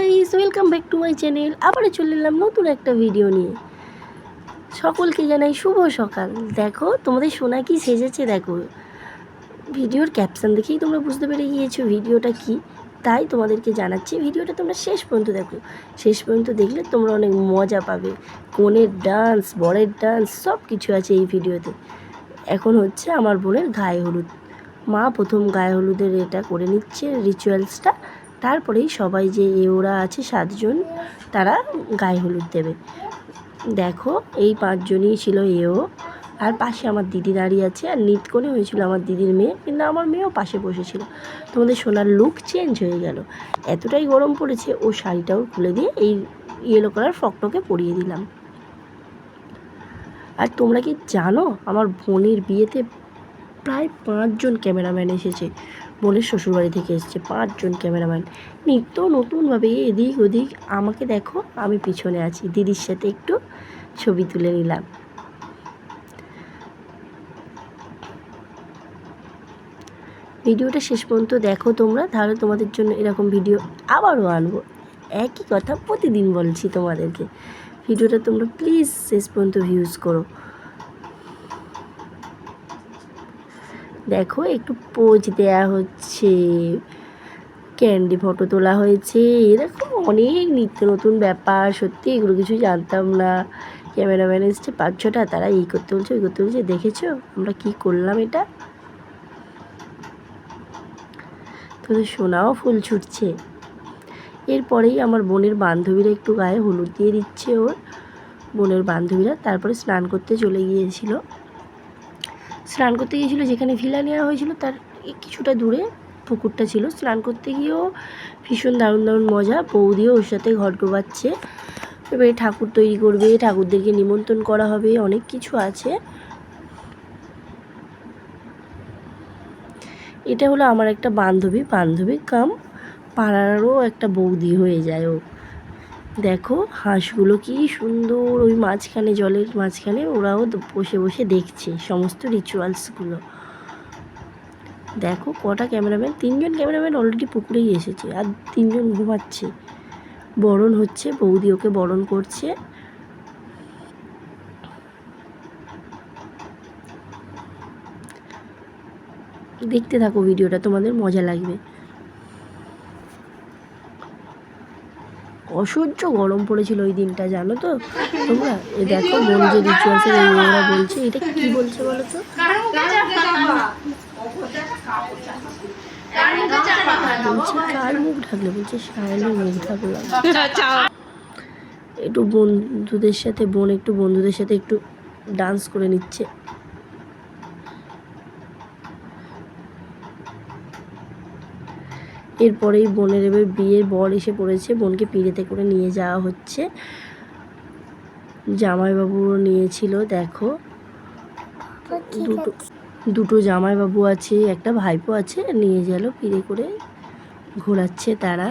Guys welcome back to my channel আবারও চলে এলাম নতুন একটা ভিডিও নিয়ে। সকলকে জানাই শুভ সকাল। দেখো, তোমাদের সোনা কি সেজেছে দেখো। ভিডিওর ক্যাপশন দেখেই তোমরা বুঝতে পেরে গিয়েছো ভিডিওটা কি। তাই তোমাদেরকে জানাচ্ছি ভিডিওটা তোমরা শেষ পর্যন্ত দেখো। শেষ পর্যন্ত দেখলে তোমরা অনেক মজা পাবে। কনের ডান্স বরের ডান্স সব কিছু আছে এই ভিডিওতে এখন হচ্ছে আমার বোনের গায়ে হলুদ। মা প্রথম গায়ে হলুদের এটা করে নিচ্ছে রিচুয়ালসটা তারপরেই সবাই যে এওরা আছে সাতজন, তারা গায়ে হলুদ দেবে। দেখো, এই পাঁচজনই ছিল এও আর পাশে আমার দিদি দাঁড়িয়ে আছে, আর নিত করে হয়েছিল আমার দিদির মেয়ে, কিন্তু আমার মেয়েও পাশে বসেছিল। তোমাদের সোনার লুক চেঞ্জ হয়ে গেল। এতটাই গরম পড়েছে, ও শাড়িটাও খুলে দিয়ে এই ইয়েলো কালার ফ্রকটাকে পরিয়ে দিলাম। আর তোমরা কি জানো, আমার বোনের বিয়েতে প্রায় পাঁচজন ক্যামেরাম্যান এসেছে। বোনের শ্বশুরবাড়ি থেকে এসেছে পাঁচজন ক্যামেরাম্যান। নিত্য নতুনভাবে এদিক ওদিক আমাকে দেখো, আমি পিছনে আছি। দিদির সাথে একটু ছবি তুলে নিলাম। ভিডিওটা শেষ পর্যন্ত দেখো তোমরা, তাহলে তোমাদের জন্য এরকম ভিডিও আবারও আনব। একই কথা প্রতিদিন বলছি তোমাদেরকে। ভিডিওটা তোমরা প্লিজ শেষ পর্যন্ত ভিউজ করো। দেখো, একটু পোজ দেয়া হচ্ছে। ক্যান্ডি ফটো তোলা হয়েছে। এরকম অনেক নিত্য নতুন ব্যাপার। সত্যি, এগুলো কিছু জানতাম না। ক্যামেরাম্যান এসছে, পাঁচ ছটা, তারা এই করতে বলছে, ওই করতে বলছে, দেখেছ? আমরা কি করলাম এটা? তোদের সোনাও ফুল ছুটছে। এরপরেই আমার বোনের বান্ধবীরা একটু গায়ে হলুদ দিয়ে দিচ্ছে ওর। বোনের বান্ধবীরা তারপরে স্নান করতে চলে গিয়েছিল। স্নান করতে গিয়েছিল, যেখানে ভিলা নেওয়া হয়েছিল, তার কিছুটা দূরে পুকুরটা ছিল। স্নান করতে গিয়েও ভীষণ দারুণ দারুণ মজা। বৌদিও ওর সাথে ঘর ডোবাচ্ছে এবারে ঠাকুর তৈরি করবে, ঠাকুরদেরকে নিমন্ত্রণ করা হবে, অনেক কিছু আছে। এটা হলো আমার একটা বান্ধবী। বান্ধবী কাম পাড়ারও একটা বৌদি হয়ে যায় ও। দেখো হাঁসগুলো কি সুন্দর, ওই মাঝখানে, জলের মাঝখানে ওরাও বসে বসে দেখছে সমস্ত রিচুয়ালসগুলো দেখো কটা ক্যামেরাম্যান তিনজন ক্যামেরাম্যান অলরেডি পুকুরেই এসেছে আর তিনজন ঘুমাচ্ছে। বরণ হচ্ছে, বৌদি ওকে বরণ করছে। দেখতে থাকো ভিডিওটা তোমাদের মজা লাগবে। অসহ্য গরম পড়েছিল ওই দিনটা, জানো তো? তোমরা, এ দেখো বোন যে রিচুয়ালসের এই ওরা বলছে, এটা কি বলছে বলো তো? বলছে, কার মুখ বলছে মুখ একটু বন্ধুদের সাথে, বোন, একটু বন্ধুদের সাথে একটু ডান্স করে নিচ্ছে। এরপরেই বোনের এবার বিয়ের বর এসে পড়েছে। বোনকে পিড়েতে করে নিয়ে যাওয়া হচ্ছে। জামাইবাবু নিয়েছিল, দেখো। দুটো দুটো জামাইবাবু আছে, একটা ভাইপো আছে, নিয়ে গেল পিড়ে করে ঘোরাচ্ছে তারা।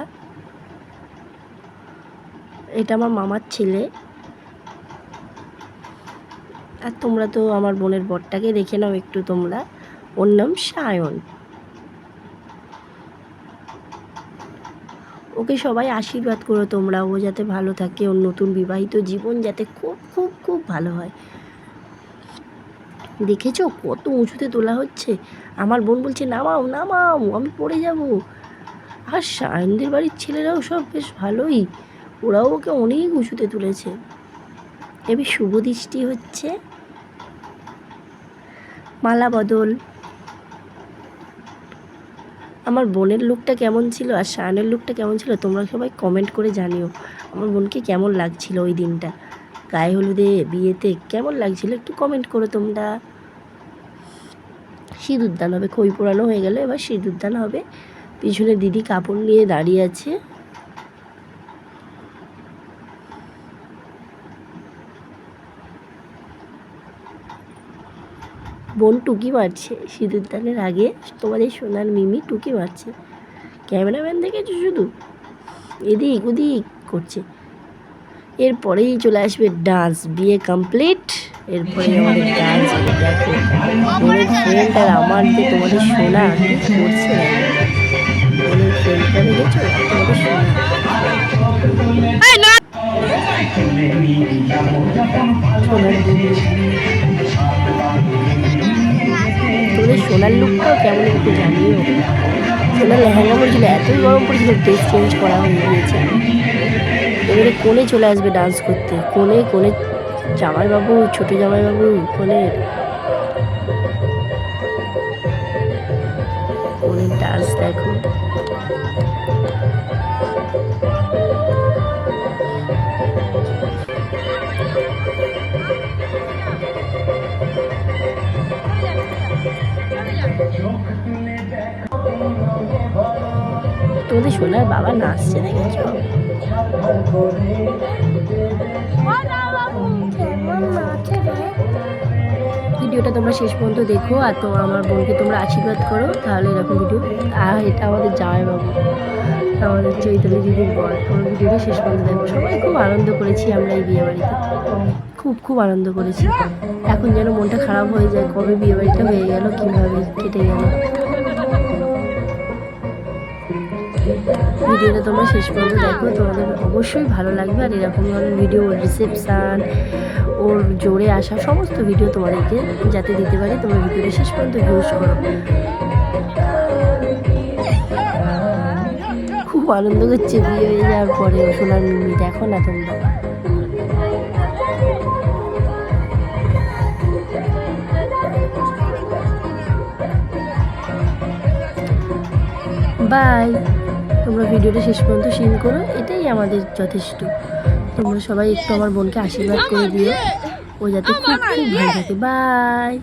এটা আমার মামার ছেলে। আর তোমরা তো আমার বোনের বরটাকে দেখে নাও একটু তোমরা। ওর নাম সায়ন। ওকে সবাই আশীর্বাদ করো তোমরা, ও যাতে ভালো থাকে, ওর নতুন বিবাহিত জীবন যাতে খুব খুব খুব ভালো হয়। দেখেছ কত উঁচুতে তোলা হচ্ছে? আমার বোন বলছে, নামাও নামাও, আমি পড়ে যাব। আর সায়নদের বাড়ির ছেলেরাও সব বেশ ভালোই। ওরাও ওকে অনেক উঁচুতে তুলেছে। এবার শুভ দৃষ্টি হচ্ছে মালা বদল। আমার বোনের লুকটা কেমন ছিল আর শায়নের লুকটা কেমন ছিল, তোমরা সবাই কমেন্ট করে জানিও। আমার বোনকে কেমন লাগছিল ওই দিনটা? গায়ে হলুদে বিয়েতে কেমন লাগছিল একটু কমেন্ট করো তোমরা। সিঁদুরদান হবে, খই পোড়ানো হয়ে গেলে, এবার সিঁদুরদান হবে। পিছনে দিদি কাপড় নিয়ে দাঁড়িয়ে আছে। বোন টুকি মারছে। সিঁদুরদানের আগে তোমাদের সোনার মিমি টুকি মারছে। ক্যামেরাম্যান দেখেছ শুধু? এদিক ওদিক করছে। এরপরেই চলে আসবে ডান্স। বিয়ে কমপ্লিট। এরপরে আমাদের ডান্স ফ্রেন্ড আমার যে তোমাদের সোনা করছে? তোমাদের সোনার লুকটাও কেমন একটু জানিও। সোনার লেহেঙ্গা পড়েছিল এতই গরম পড়েছিল ড্রেস চেঞ্জ করা হয়ে গিয়েছে। এবারে কোণে চলে আসবে ডান্স করতে। কোণে কোণে জামাইবাবু, ছোটো জামাইবাবু কোণে ডান্স দেখো। তোমাদের সোনার বাবা নাচছে দেখেছ ভিডিওটা তোমরা শেষ পর্যন্ত দেখো আর তো আমার বোনকে তোমরা আশীর্বাদ করো, তাহলে এরকম ভিডিও আর এটা আমাদের জামাইবাবু আমাদের চৈতালি দিদির বর। তোমরা ভিডিওটা শেষ পর্যন্ত দেখো। সবাই খুব আনন্দ করেছি আমরা এই বিয়ে বাড়িতে। খুব খুব আনন্দ করেছি। এখন যেন মনটা খারাপ হয়ে যায়, কবে বিয়ে বাড়িটা হয়ে গেল, কীভাবে কেটে গেল। ভিডিওটা তোমরা শেষ পর্যন্ত দেখো, তোমাদের অবশ্যই ভালো লাগবে। আর এরকম ধরনের ভিডিও ওর রিসেপশান ওর জোরে আসা সমস্ত ভিডিও তোমাদেরকে যাতে দিতে পারি, তোমরা ভিডিওটা শেষ পর্যন্ত ইউজ করো। খুব আনন্দ করছে বিয়ে হয়ে যাওয়ার পরে সোনার মিমি, দেখো না তোমরা। বাই তোমরা ভিডিওটা শেষ পর্যন্ত সিন করো, এটাই আমাদের যথেষ্ট। তোমরা সবাই একটু আমার বোনকে আশীর্বাদ করে দিও। ও যাতে খুব খুব ভালো থাকে। বাই।